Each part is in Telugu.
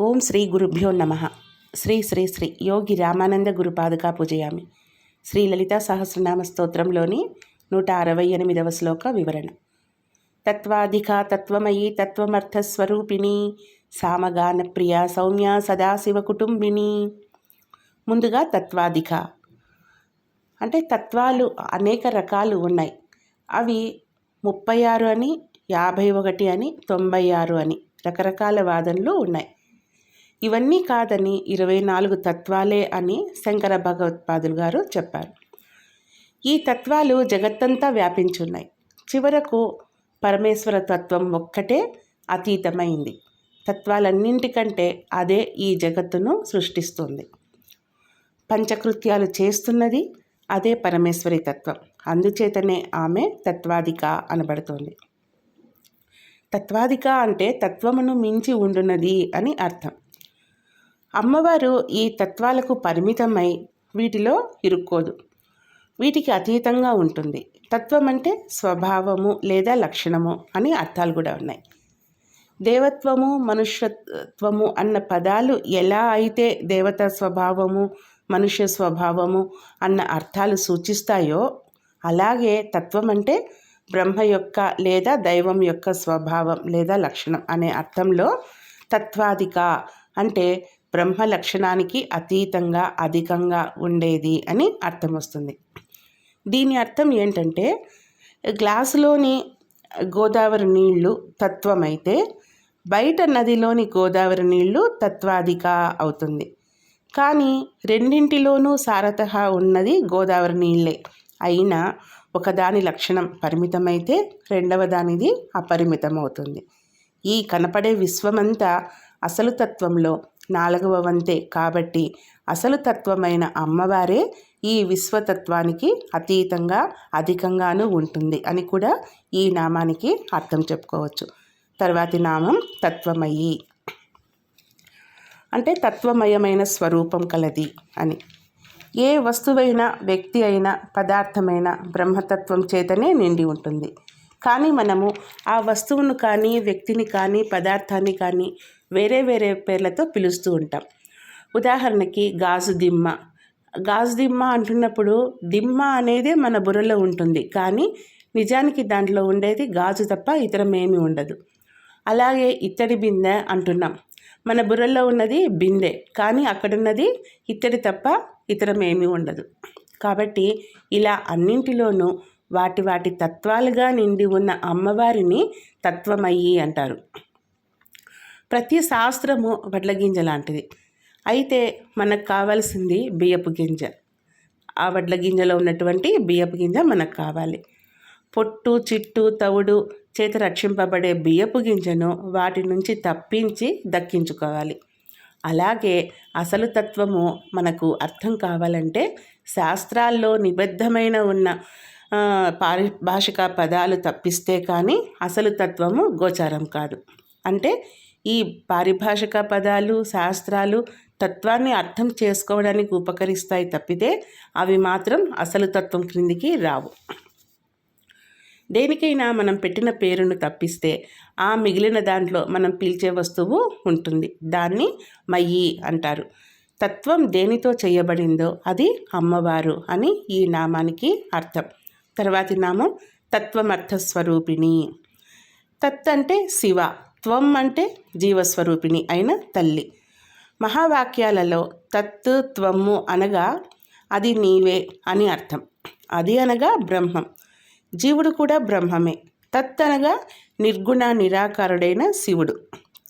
ఓం శ్రీ గురుభ్యో నమ. శ్రీ శ్రీ శ్రీ యోగి రామానంద గురుపాదుకా పూజయామి. శ్రీ లలితా సహస్రనామ స్తోత్రంలోని నూట అరవై ఎనిమిదవ శ్లోక వివరణ. తత్వాధిక తత్వమయీ తత్వమర్థస్వరూపిణి సామగాన ప్రియ సౌమ్య సదాశివ కుటుంబిని ముందుగా తత్వాధిక. అంటే తత్వాలు అనేక రకాలు ఉన్నాయి. అవి ముప్పై ఆరు అని యాభై ఒకటి అని తొంభై ఆరు అని రకరకాల వాదనలు ఉన్నాయి. ఇవన్నీ కాదని ఇరవై నాలుగు తత్వాలే అని శంకర భగవత్పాదులు గారు చెప్పారు. ఈ తత్వాలు జగత్తంతా వ్యాపించున్నాయి. చివరకు పరమేశ్వర తత్వం ఒక్కటే అతీతమైంది. తత్వాలన్నింటికంటే అదే ఈ జగత్తును సృష్టిస్తుంది. పంచకృత్యాలు చేస్తున్నది అదే పరమేశ్వరి తత్వం. అందుచేతనే ఆమె తత్వాధిక అనబడుతోంది. తత్వాధిక అంటే తత్వమును మించి ఉండున్నది అని అర్థం. అమ్మవారు ఈ తత్వాలకు పరిమితమై వీటిలో ఇరుక్కోదు. వీటికి అతీతంగా ఉంటుంది. తత్వం అంటే స్వభావము లేదా లక్షణము అని అర్థాలు కూడా ఉన్నాయి. దేవత్వము మనుష్యత్వము అన్న పదాలు ఎలా అయితే దేవత స్వభావము మనుష్య స్వభావము అన్న అర్థాలు సూచిస్తాయో అలాగే తత్వం అంటే బ్రహ్మ యొక్క లేదా దైవం యొక్క స్వభావం లేదా లక్షణం అనే అర్థంలో తత్వాధిక అంటే బ్రహ్మ లక్షణానికి అతీతంగా అధికంగా ఉండేది అని అర్థం వస్తుంది. దీని అర్థం ఏంటంటే గ్లాసులోని గోదావరి నీళ్ళు తత్వమైతే బయట నదిలోని గోదావరి నీళ్ళు తత్వాధిక అవుతుంది. కానీ రెండింటిలోనూ సారత ఉన్నది గోదావరి నీళ్ళే అయినా ఒకదాని లక్షణం పరిమితమైతే రెండవ దానిది అపరిమితం అవుతుంది ఈ కనపడే విశ్వమంతా అసలు తత్వంలో నాలుగవ వంతే కాబట్టి అసలు తత్వమైన అమ్మవారే ఈ విశ్వతత్వానికి అతీతంగా అధికంగాను ఉంటుంది అని కూడా ఈ నామానికి అర్థం చెప్పుకోవచ్చు. తర్వాతి నామం తత్వమయి. అంటే తత్వమయమైన స్వరూపం కలది అని. ఏ వస్తువైనా వ్యక్తి అయినా పదార్థమైన బ్రహ్మతత్వం చేతనే నిండి ఉంటుంది. కానీ మనము ఆ వస్తువును కానీ వ్యక్తిని కానీ పదార్థాన్ని కానీ వేరే వేరే పేర్లతో పిలుస్తూ ఉంటాం. ఉదాహరణకి గాజు దిమ్మ. గాజు దిమ్మ అంటున్నప్పుడు దిమ్మ అనేదే మన బుర్రలో ఉంటుంది. కానీ నిజానికి దాంట్లో ఉండేది గాజు తప్ప ఇతరమేమీ ఉండదు. అలాగే ఇత్తడి బిందె అంటున్నాం. మన బుర్రలో ఉన్నది బిందె కానీ అక్కడున్నది ఇత్తడి తప్ప ఇతరమేమీ ఉండదు. కాబట్టి ఇలా అన్నింటిలోనూ వాటి వాటి తత్వాలుగా నిండి ఉన్న అమ్మవారిని తత్వమయ్యి అంటారు. ప్రతి శాస్త్రము వడ్ల గింజ లాంటిది. అయితే మనకు కావాల్సింది బియ్యపు గింజ. ఆ వడ్ల గింజలో ఉన్నటువంటి బియ్యపు గింజ మనకు కావాలి. పొట్టు చిట్టు తవుడు చేత రక్షింపబడే బియ్యపు గింజను వాటి నుంచి తప్పించి దక్కించుకోవాలి. అలాగే అసలు తత్వము మనకు అర్థం కావాలంటే శాస్త్రాల్లో నిబద్ధమైన ఉన్న పారిభాషిక పదాలు తప్పిస్తే కానీ అసలు తత్వము గోచారం కాదు. అంటే ఈ పారిభాషిక పదాలు శాస్త్రాలు తత్వాన్ని అర్థం చేసుకోవడానికి ఉపకరిస్తాయి తప్పితే అవి మాత్రం అసలు తత్వం క్రిందికి రావు. దేనికైనా మనం పెట్టిన పేరును తప్పిస్తే ఆ మిగిలిన దాంట్లో మనం పీల్చే వస్తువు ఉంటుంది. దాన్ని మయ్యి అంటారు. తత్వం దేనితో చేయబడిందో అది అమ్మవారు అని ఈ నామానికి అర్థం. తర్వాతి నామం తత్వమర్థస్వరూపిణి. తత్ అంటే శివ. త్వం అంటే జీవస్వరూపిణి అయిన తల్లి. మహావాక్యాలలో తత్ త్వము అనగా అది నీవే అని అర్థం. అది అనగా బ్రహ్మం. జీవుడు కూడా బ్రహ్మమే. తత్ అనగా నిర్గుణ నిరాకారుడైన శివుడు.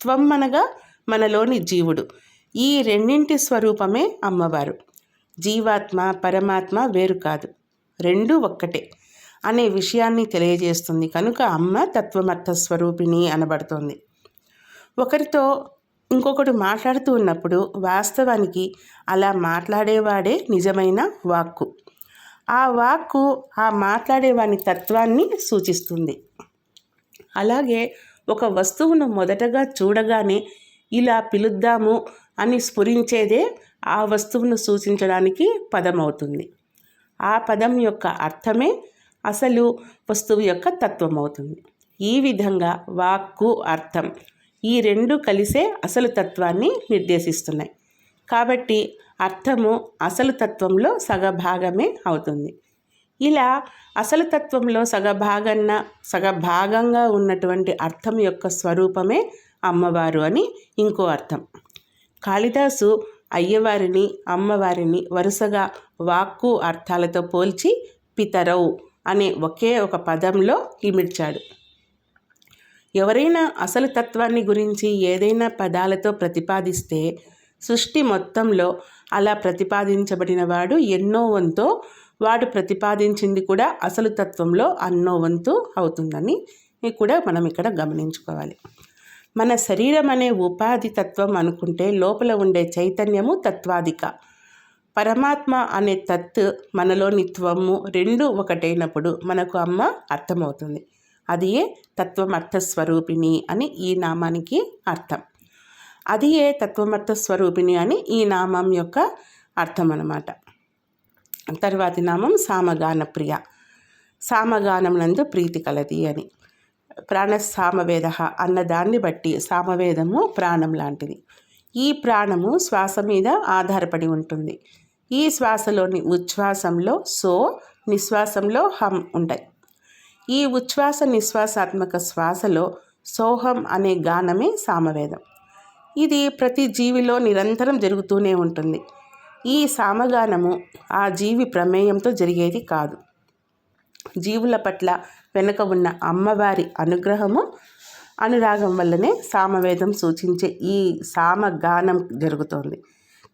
త్వం అనగా మనలోని జీవుడు. ఈ రెండింటి స్వరూపమే అమ్మవారు. జీవాత్మ పరమాత్మ వేరు కాదు. రెండు ఒక్కటే. అనే విషయాన్ని తెలియజేస్తుంది. కనుక అమ్మ తత్వమర్థ స్వరూపిణి అనబడుతోంది. ఒకరితో ఇంకొకటి మాట్లాడుతూ ఉన్నప్పుడు వాస్తవానికి అలా మాట్లాడేవాడే నిజమైన వాక్కు. ఆ వాక్కు ఆ మాట్లాడేవాని తత్వాన్ని సూచిస్తుంది. అలాగే ఒక వస్తువును మొదటగా చూడగానే ఇలా పిలుద్దాము అని స్ఫురించేదే ఆ వస్తువును సూచించడానికి పదం అవుతుంది ఆ పదం యొక్క అర్థమే అసలు వస్తువు యొక్క తత్వం అవుతుంది ఈ విధంగా వాక్కు అర్థం ఈ రెండు కలిసే అసలు తత్వాన్ని నిర్దేశిస్తున్నాయి. కాబట్టి అర్థము అసలు తత్వంలో సగభాగమే అవుతుంది. ఇలా అసలు తత్వంలో సగభాగన్న సగభాగంగా ఉన్నటువంటి అర్థం యొక్క స్వరూపమే అమ్మవారు అని ఇంకో అర్థం. కాళిదాసు అయ్యవారిని అమ్మవారిని వరుసగా వాక్కు అర్థాలతో పోల్చి పితరవు అనే ఒకే ఒక పదంలో ఇమిడ్చాడు ఎవరైనా అసలు తత్వాన్ని గురించి ఏదైనా పదాలతో ప్రతిపాదిస్తే సృష్టి మొత్తంలో అలా ప్రతిపాదించబడిన వాడు ఎన్నో వంతో వాడు ప్రతిపాదించింది కూడా అసలు తత్వంలో అన్నో వంతు అవుతుందని కూడా మనం ఇక్కడ గమనించుకోవాలి. మన శరీరం అనే ఉపాధి తత్వం అనుకుంటే లోపల ఉండే చైతన్యము తత్వాధిక పరమాత్మ అనే తత్ మనలోని త్వము రెండు ఒకటైనప్పుడు మనకు అమ్మ అర్థమవుతుంది. అది ఏ తత్వమర్థ స్వరూపిణి అని ఈ నామానికి అర్థం. అది ఏ తత్వమర్థ స్వరూపిణి అని ఈ నామం యొక్క అర్థం అన్నమాట తర్వాతి నామం సామగాన ప్రియ సామగానం నందు ప్రీతి కలది అని. ప్రాణ సామవేద అన్న దాన్ని బట్టి సామవేదము ప్రాణం లాంటిది. ఈ ప్రాణము శ్వాస మీద ఆధారపడి ఉంటుంది. ఈ శ్వాసలోని ఉచ్ఛ్వాసంలో సో నిశ్వాసంలో హం ఉంటాయి. ఈ ఉచ్ఛ్వాస నిశ్వాసాత్మక శ్వాసలో సోహం అనే గానమే సామవేదం. ఇది ప్రతి జీవిలో నిరంతరం జరుగుతూనే ఉంటుంది. ఈ సామగానము ఆ జీవి ప్రమేయంతో జరిగేది కాదు. జీవుల పట్ల వెనుక ఉన్న అమ్మవారి అనుగ్రహము అనురాగం వల్లనే సామవేదం సూచించే ఈ సామగానం జరుగుతోంది.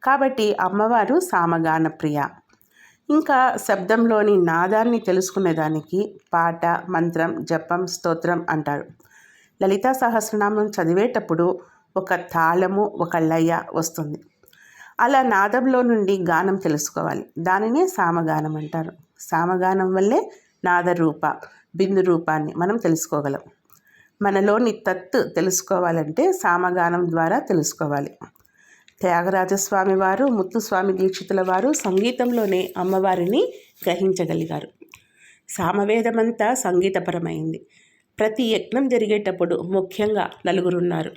కాబట్టి అమ్మవారు సామగాన ప్రియ. ఇంకా శబ్దంలోని నాదాన్ని తెలుసుకునేదానికి పాట మంత్రం జపం స్తోత్రం అంటారు. లలితా సహస్రనామం చదివేటప్పుడు ఒక తాళము ఒక లయ వస్తుంది. అలా నాదంలో నుండి గానం తెలుసుకోవాలి. దానినే సామగానం అంటారు. సామగానం వల్లే నాదరూప బిందు రూపాన్ని మనం తెలుసుకోగలం. మనలోని తత్తు తెలుసుకోవాలంటే సామగానం ద్వారా తెలుసుకోవాలి. త్యాగరాజస్వామి వారు ముత్తుస్వామి దీక్షితుల వారు సంగీతంలోనే అమ్మవారిని గ్రహించగలిగారు. సామవేదమంతా సంగీతపరమైంది. ప్రతి యజ్ఞం జరిగేటప్పుడు ముఖ్యంగా నలుగురున్నారు.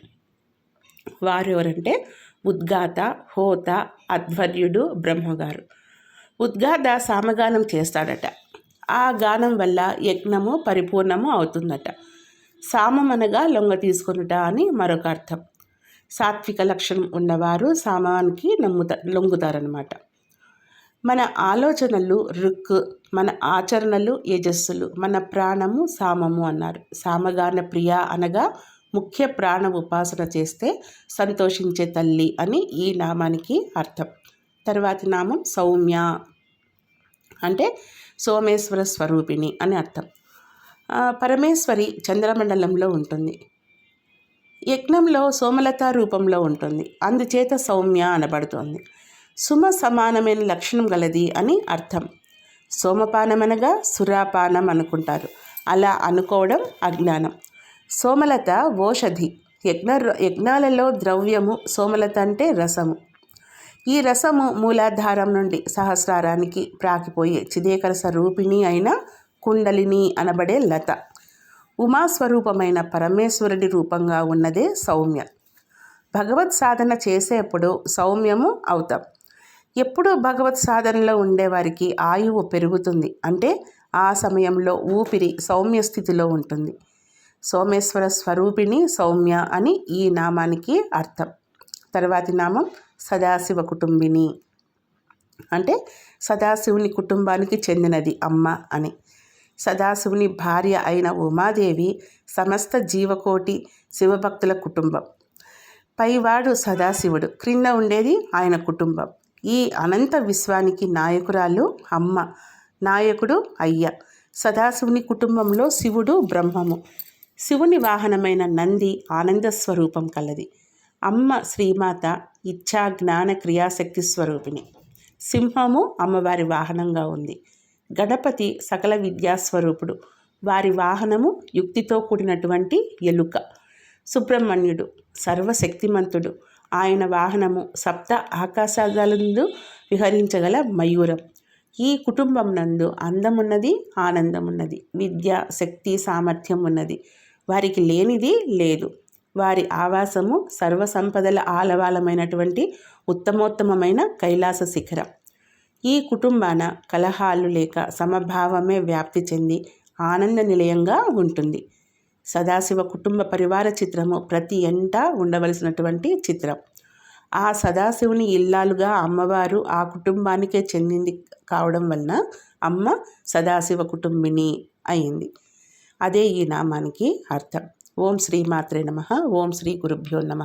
వారు ఎవరంటే ఉద్గాత హోత అధ్వర్యుడు బ్రహ్మగారు. ఉద్గాత సామగానం చేస్తాడట. ఆ గానం వల్ల యజ్ఞము పరిపూర్ణము అవుతుందట. సామం అనగా లొంగ తీసుకొనుట అని మరొక అర్థం. సాత్విక లక్షణం ఉన్నవారు సామానికి నమ్ముత లొంగుతారనమాట మన ఆలోచనలు రుక్ మన ఆచరణలు యజస్సులు మన ప్రాణము సామము అన్నారు. సామగాన ప్రియ అనగా ముఖ్య ప్రాణ ఉపాసన చేస్తే సంతోషించే తల్లి అని ఈ నామానికి అర్థం. తర్వాతి నామం సౌమ్య అంటే సోమేశ్వర స్వరూపిణి అని అర్థం. పరమేశ్వరి చంద్రమండలంలో ఉంటుంది. యజ్ఞంలో సోమలత రూపంలో ఉంటుంది. అందుచేత సౌమ్య అనబడుతోంది. సుమ సమానమైన లక్షణం గలది అని అర్థం. సోమపానమనగా సురాపానం అనుకుంటారు. అలా అనుకోవడం అజ్ఞానం. సోమలత ఓషధి. యజ్ఞ యజ్ఞాలలో ద్రవ్యము సోమలత అంటే రసము. ఈ రసము మూలాధారం నుండి సహస్రారానికి ప్రాకిపోయే చిదేకరస రూపిణి అయిన కుండలిని అనబడే లత. ఉమాస్వరూపమైన పరమేశ్వరుడి రూపంగా ఉన్నదే సౌమ్య. భగవత్ సాధన చేసేప్పుడు సౌమ్యము అవుతాం. ఎప్పుడూ భగవత్ సాధనలో ఉండేవారికి ఆయువు పెరుగుతుంది. అంటే ఆ సమయంలో ఊపిరి సౌమ్య స్థితిలో ఉంటుంది. సోమేశ్వర స్వరూపిణి సౌమ్య అని ఈ నామానికి అర్థం. తర్వాతి నామం సదాశివ కుటుంబిని. అంటే సదాశివుని కుటుంబానికి చెందినది అమ్మ అని. సదాశివుని భార్య అయిన ఉమాదేవి సమస్త జీవకోటి శివభక్తుల కుటుంబం. పైవాడు సదాశివుడు. క్రింద ఉండేది ఆయన కుటుంబం. ఈ అనంత విశ్వానికి నాయకురాలు అమ్మ నాయకుడు అయ్య. సదాశివుని కుటుంబంలో శివుడు బ్రహ్మము. శివుని వాహనమైన నంది ఆనంద స్వరూపం కలది. అమ్మ శ్రీమాత ఇచ్ఛా జ్ఞాన క్రియాశక్తి స్వరూపిణి. సింహము అమ్మవారి వాహనంగా ఉంది. గణపతి సకల విద్యాస్వరూపుడు వారి వాహనము యుక్తితో కూడినటువంటి ఎలుక. సుబ్రహ్మణ్యుడు సర్వశక్తిమంతుడు. ఆయన వాహనము సప్త ఆకాశాలందు విహరించగల మయూరం. ఈ కుటుంబం నందు అందమున్నది ఆనందమున్నది. విద్య శక్తి సామర్థ్యం ఉన్నది. వారికి లేనిది లేదు. వారి ఆవాసము సర్వసంపదల ఆలవాలమైనటువంటి ఉత్తమోత్తమమైన కైలాస శిఖరం. ఈ కుటుంబాన కలహాలు లేక సమభావమే వ్యాప్తి చెంది ఆనంద నిలయంగా ఉంటుంది. సదాశివ కుటుంబ పరివార చిత్రము ప్రతి ఎంట ఉండవలసినటువంటి చిత్రం. ఆ సదాశివుని ఇల్లాలుగా అమ్మవారు ఆ కుటుంబానికే చెందింది కావడం వలన అమ్మ సదాశివ కుటుంబిని అయింది. అదే ఈ నామానికి అర్థం. ఓం శ్రీమాత్రే నమ. ఓం శ్రీ గురుభ్యో నమ.